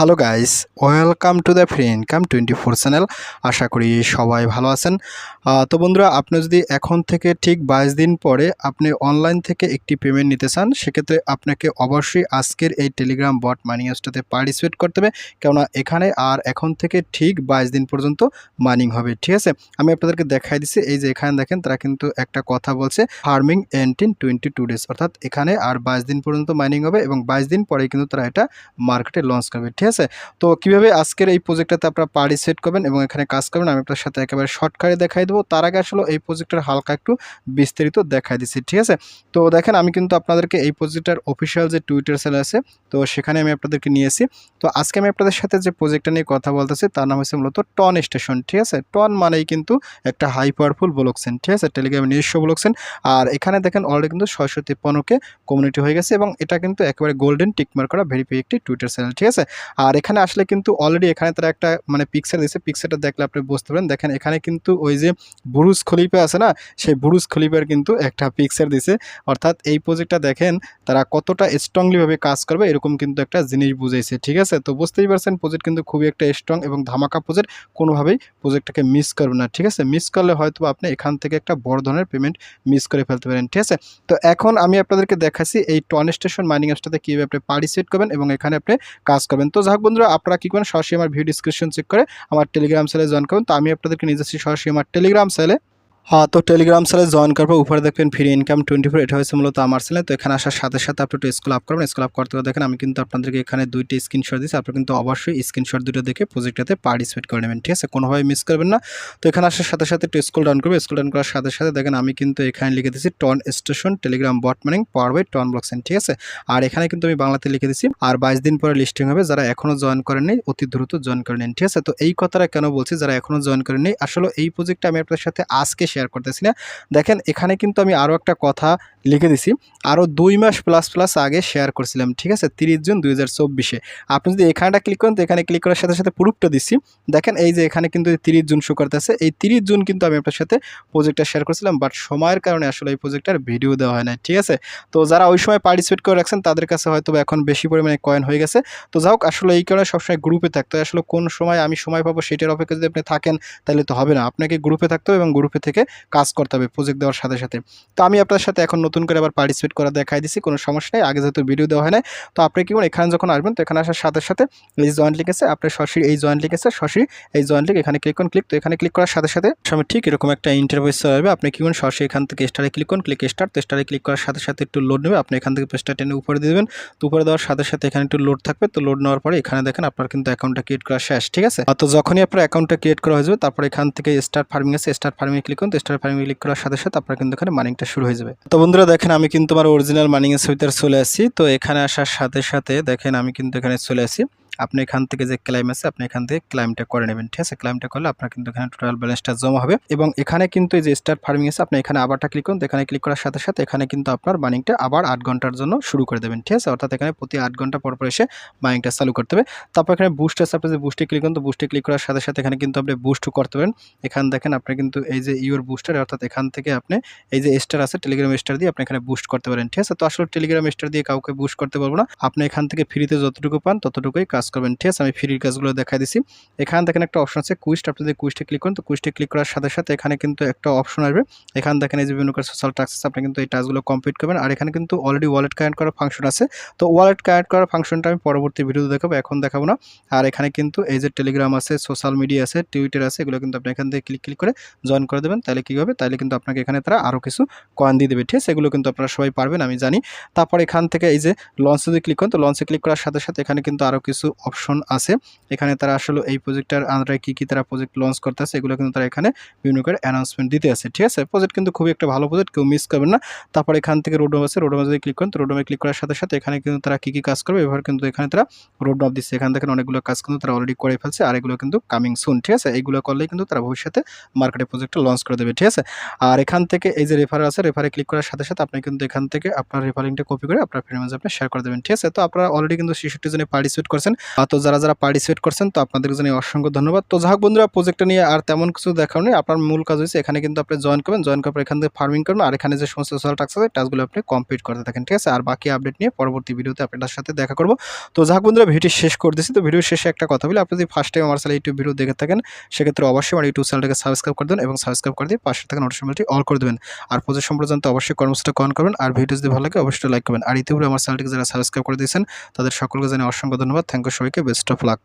Hello guys, welcome to the free income twenty four channel. আশা করি সবাই ভালো আছেন। তো বন্ধুরা, আপনি যদি এখন থেকে ঠিক বাইশ দিন পরে আপনি অনলাইন থেকে একটি পেমেন্ট নিতে চান, সেক্ষেত্রে আপনাকে অবশ্যই আজকের এই টেলিগ্রাম বট মানি অ্যাপসটাতে পার্টিসিপেট করতে হবে। কেননা এখানে আর এখন থেকে ঠিক বাইশ দিন পর্যন্ত মাইনিং হবে, ঠিক আছে? আমি আপনাদেরকে দেখাই দিচ্ছি, এই যে এখানে দেখেন, তারা কিন্তু একটা কথা বলছে ফার্মিং এন্টিন টোয়েন্টি টু ডেজ অর্থাৎ এখানে আর বাইশ দিন পর্যন্ত মাইনিং হবে এবং বাইশ দিন পরেই কিন্তু তারা এটা মার্কেটে লঞ্চ করবে, ঠিক আছে? তো কীভাবে আজকের এই প্রজেক্টটাতে আপনারা পার্টিসিপেট করবেন এবং এখানে কাজ করবেন? আমি আপনার সাথে একেবারে শর্টকাটে দেখাই দেবো। তার আগে আসলে এই প্রজেক্টের হালকা একটু বিস্তারিত দেখাই দিচ্ছি, ঠিক আছে? তো দেখেন, আমি কিন্তু আপনাদেরকে এই প্রজেক্টের অফিসিয়াল যে টুইটার সেল আছে, তো সেখানে আমি আপনাদেরকে নিয়েছি তো আজকে আমি আপনাদের সাথে যে প্রজেক্টটা নিয়ে কথা বলতেছি, তার নাম হচ্ছে মূলত টন স্টেশন ঠিক আছে? টন মানেই কিন্তু একটা হাই পাওয়ারফুল ব্লকসেন ঠিক আছে? টেলিগ্রামে নিজস্ব ব্লকসেন আর এখানে দেখেন অলরেডি কিন্তু ছয়শো তিপ্পান্নকে কমিউনিটি হয়ে গেছে এবং এটা কিন্তু একেবারে গোল্ডেন টিকমার করা ভেরিফাই একটি টুইটার চ্যানেল ঠিক আছে? আর এখানে আসলে কিন্তু অলরেডি এখানে তারা একটা মানে পিকচার দিয়েছে। পিকচারটা দেখলে আপনি বুঝতে পারেন দেখেন, এখানে কিন্তু ওই যে বুরুজ খলিফা আছে না? সেই বুরুজ খলিফার কিন্তু একটা পিকচার দিছে অর্থাৎ এই প্রজেক্টটা দেখেন, তারা কতটা স্ট্রংলিভাবে কাজ করবে এরকম কিন্তু একটা জিনিস বুঝেছে ঠিক আছে? তো বুঝতেই পারছেন প্রজেক্ট কিন্তু খুবই একটা স্ট্রং এবং ধামাকা প্রজেক্ট কোনোভাবেই প্রজেক্টটাকে মিস করবে না, ঠিক আছে? মিস করলে হয়তো আপনি এখান থেকে একটা বড় ধরনের পেমেন্ট মিস করে ফেলতে পারেন, ঠিক আছে? তো এখন আমি আপনাদেরকে দেখাচ্ছি এই টন স্টেশন মাইনিং অ্যাপসটাতে কীভাবে আপনি পার্টিসিপেট করবেন এবং এখানে আপনি কাজ করবেন। তো যাক বন্ধুরা, আপনারা কী করেন? সরাসরি আমার ভিডিও ডিসক্রিপশন চেক করে আমার টেলিগ্রাম সেলে জয়েন করুন। তো আমি আপনাদেরকে নিয়ে যাচ্ছি সরাসরি আমার টেলিগ্রাম সেলে তো টেলিগ্রাম সেলে জয়েন করার পর উপরে দেখবেন ফ্রি ইনকাম টোয়েন্টি ফোর এটা হচ্ছে মূলত আমার সেলে তো এখানে আসার সাথে সাথে আপনি একটু স্কুল আপ করবেন। স্কুল আপ করতে করে দেখেন আমি কিন্তু আপনাদেরকে এখানে দুইটি স্ক্রিনশট দিচ্ছি আপনি কিন্তু অবশ্যই স্ক্রিনশট দুটো দেখে প্রজেক্টটাতে পার্টিসিপেট করে নেবেন, ঠিক আছে? কোনোভাবে মিস করবেন না। তো এখানে আসার সাথে সাথে একটু স্কুল ডাউন করবে স্কুল ডাউন করার সাথে সাথে দেখেন আমি কিন্তু এখানে লিখে দিচ্ছি TON station Telegram bot mining power by TON ব্লকসেন ঠিক আছে? আর এখানে কিন্তু আমি বাংলাতে লিখে দিচ্ছি আর বাইশ দিন পরে লিস্টিং হবে। যারা এখনও জয়েন করেননি অতি দ্রুত জয়েন করে নিন, ঠিক আছে? তো এই কথাটা কেন বলছি? যারা এখনও জয়েন করেননি আসলে এই প্রজেক্টটা আমি আপনাদের সাথে আজকে শেয়ার করতেছি না। দেখেন, এখানে কিন্তু আমি আরও একটা কথা লিখে দিছি। আরও দুই মাস প্লাস প্লাস আগে শেয়ার করছিলাম, ঠিক আছে? তিরিশ জুন দুই হাজার চব্বিশে। আপনি যদি এখানটা ক্লিক করেন, তো এখানে ক্লিক করার সাথে সাথে প্রুফটা দিচ্ছি দেখেন, এই যে এখানে কিন্তু তিরিশ জুন শো করতেছে। এই তিরিশ জুন কিন্তু আমি আপনার সাথে প্রজেক্টটা শেয়ার করছিলাম বাট সময়ের কারণে আসলে এই প্রজেক্টটার ভিডিও দেওয়া হয় না ঠিক আছে? তো যারা ওই সময় পার্টিসিপেট করে রাখছেন, তাদের কাছে হয়তো এখন বেশি পরিমাণে কয়েন হয়ে গেছে। তো যাই হোক, আসলে এই কারণে সবসময় গ্রুপে থাকতে হয়। আসলে কোন সময় আমি সময় পাবো, সেটার অপেক্ষা যদি আপনি থাকেন, তাহলে তো হবে না। আপনাকে গ্রুপে থাকতে হবে এবং গ্রুপে থেকে কাজ করতে হবে প্রজেক্ট দেওয়ার সাথে সাথে। তো আমি আপনার সাথে এখন নতুন করে আবার পার্টিসিপেট করা দেখাই দিচ্ছি কোনো সমস্যা নেই। আগে যেহেতু ভিডিও দেওয়া হয় না তো আপনি কি এখানে যখন আসবেন, তো এখানে আসার সাথে সাথে এই জয়েন্ট লিঙ্ক আছে, আপনার সরাসরি এই জয়েন্ট লিঙ্ক আছে সরাসরি এই জয়েন্ট লিঙ্ক এখানে ক্লিক করুন ক্লিক তো এখানে ক্লিক করার সাথে সাথে সময় ঠিক এরকম একটা ইন্টারভেস হবে আপনি কি করুন সরাসরি এখান থেকে স্টারে ক্লিক করুন ক্লিক স্টার তো স্টারে ক্লিক করার সাথে সাথে একটু লোড নেবে। আপনি এখান থেকে পেজটা টেনে উপরে দিয়ে দেবেন, তো উপরে দেওয়ার সাথে সাথে এখানে একটু লোড থাকবে, তো লোড নেওয়ার পরে এখানে দেখেন আপনার কিন্তু অ্যাকাউন্টটা ক্রিয়েট করা শেষ, ঠিক আছে? তো যখনই আপনার অ্যাকাউন্টটা ক্রিয়েট করা হয়ে যাবে, তারপর এখান থেকে স্টার ফার্মিং আছে স্টার ফার্মিং ক্লিক করুন তো স্টার ফার্মিং ক্লিক করার সাথে সাথে আপনার কিন্তু এখানে মানিংটা শুরু হয়ে যাবে। তো বন্ধুরা, দেখেন আমি কিন্তু আমার অরিজিনাল মানিং এর ভিতরে চলে আসি তো এখানে আসার সাথে সাথে দেখেন আমি কিন্তু এখানে চলে আসি আপনি এখান থেকে যে ক্লাইম আছে, আপনি এখান থেকে ক্লাইমটা করে নেবেন, ঠিক আছে? ক্লাইমটা করলে আপনার কিন্তু এখানে টোটাল ব্যালেন্সটা জমা হবে এবং এখানে কিন্তু এই যে স্টার ফার্মিং আছে, আপনি এখানে আবারটা ক্লিক করুন এখানে ক্লিক করার সাথে সাথে এখানে কিন্তু আপনার মাইনিংটা আবার আট ঘণ্টার জন্য শুরু করে দেবেন, ঠিক আছে? অর্থাৎ এখানে প্রতি আট ঘণ্টা পর পর এসে মাইনিংটা চালু করতে হবে। তারপর এখানে বুস্ট আছে, আপনি যে বুস্টে ক্লিক করুন, তো বুস্টে ক্লিক করার সাথে সাথে এখানে কিন্তু আপনি বুস্ট করতে পারেন। এখানে দেখেন আপনি কিন্তু এই যে ইউর বুস্টার অর্থাৎ এখান থেকে আপনি এই যে স্টার আছে টেলিগ্রাম স্টার দিয়ে আপনি এখানে বুস্ট করতে পারেন, ঠিক আছে? তো আসলে টেলিগ্রাম স্টার দিয়ে কাউকে বুস্ট করতে পারব না। আপনি এখান থেকে ফ্রিতে যতটুকু পান, ততটুকুই কাজ করবেন। ঠিক আছে, আমি ফ্রির কাজগুলো দেখাই দিছি। এখান দেখেন একটা অপশন আছে কুইস্ট আপনি যদি কুইস্টে ক্লিক করেন, তো কুইস্টে ক্লিক করার সাথে সাথে এখানে কিন্তু একটা অপশন আসবে। এখানে দেখেন এই যে বিভিন্ন সোশ্যাল টাক্সেস আপনি কিন্তু এই টাস্কগুলো কমপ্লিট করবেন। আর এখানে কিন্তু অলরেডি ওয়ালেট কানেক্ট করার ফাংশন আছে। তো ওয়ালেট কানেক্ট করার ফাংশনটা আমি পরবর্তী ভিডিওতে দেখাবো, এখন দেখাবো না। আর এখানে কিন্তু এই যে টেলিগ্রাম আছে সোশ্যাল মিডিয়া আছে টুইটার আছে, এগুলো কিন্তু আপনি এখান থেকে ক্লিক ক্লিক করে জয়েন করে দেবেন। তাহলে কী হবে? তাহলে কিন্তু আপনাকে এখানে তারা আরও কিছু কয়েন দিয়ে দেবে। ঠিক আছে, এগুলো কিন্তু আপনারা সবাই পারবেন, আমি জানি। তারপর এখান থেকে এই যে লঞ্চে যদি ক্লিক করেন, তো লঞ্চে ক্লিক করার সাথে সাথে এখানে কিন্তু আরও কিছু অপশন আছে। এখানে তারা আসলে এই প্রজেক্টটার আন্ডারে কী কী তারা প্রজেক্ট লঞ্চ করতে আছে এগুলো কিন্তু তারা এখানে বিভিন্ন করে অ্যানাউন্সমেন্ট দিতে আছে, ঠিক আছে? প্রজেক্ট কিন্তু খুবই একটা ভালো প্রজেক্ট কেউ মিস করবেন না। তারপর এখান থেকে রোডম্যাপ আছে রোডম্যাপ যদি ক্লিক করেন, তো রোডম্যাপে ক্লিক করার সাথে সাথে এখানে কিন্তু তারা কী কী কাজ করবে, এবার কিন্তু এখানে তারা রোড রোডম্যাপ দিচ্ছে। এখান থেকে অনেকগুলো কাজ কিন্তু তারা অলরেডি করে ফেলছে, আর এগুলো কিন্তু কামিং সুন ঠিক আছে? এইগুলো করলেই কিন্তু তারা ভবিষ্যতে মার্কেটে প্রজেক্টটা লঞ্চ করে দেবে, ঠিক আছে? আর এখান থেকে এই যে রেফার আছে রেফারে ক্লিক করার সাথে সাথে আপনি কিন্তু এখান থেকে আপনার রেফারিংটা কপি করে আপনার ফ্রেন্ড আপনি শেয়ার করে দেবেন, ঠিক আছে? তো আপনারা অলরেডি কিন্তু ছেষট্টি জনে পার্টিসিপেট করছেন তো যারা যারা পার্টিসিপেট করছেন, তো আপনাদের জন্য অসংখ্য ধন্যবাদ। তো যাই হোক বন্ধুরা প্রজেক্টটা নিয়ে আর তেমন কিছু দেখার নেই। আপনার মূল কাজ হচ্ছে এখানে কিন্তু আপনি জয়েন করবেন। জয়েন করার পর এখান থেকে ফার্মিং করবেন। আর এখানে যে সমস্ত সোশ্যাল টাস্ক আছে টাস্কগুলো আপনি কমপ্লিট করতে থাকেন ঠিক আছে? আর বাকি আপডেট নিয়ে পরবর্তী ভিডিওতে আপনাদের সাথে দেখা করব। তো যাই হোক বন্ধুরা ভিডিও শেষ করে দিচ্ছি তো ভিডিও শেষে একটা কথা বলি। আপনি যদি ফার্স্ট টাইম আমার চ্যানেল ইউটিউব ভিডিও দেখে থাকেন, সেক্ষেত্রে অবশ্যই আমার ইউটিউব চ্যানেলটাকে সাবস্ক্রাইব করে দেবেন এবং সাবস্ক্রাইব করে দিয়ে পাশে থাকা নোটিফিকেশনটি অল করে দেবেন। আর প্রজেক্ট সম্পর্কে জানতে অবশ্যই কর্মসূচিটা কন করবেন। আর ভিডিও যদি ভালো লাগে, অবশ্যই লাইক করবেন। আর ইতিপূর্বে আমার চ্যানেলটিকে যারা সাবস্ক্রাইব করে দিয়েছেন, তাদের সকলকে জানিয়ে অসংখ্য ধন্যবাদ। থ্যাংক ইউ সবাইকে বেস্ট অফ লাক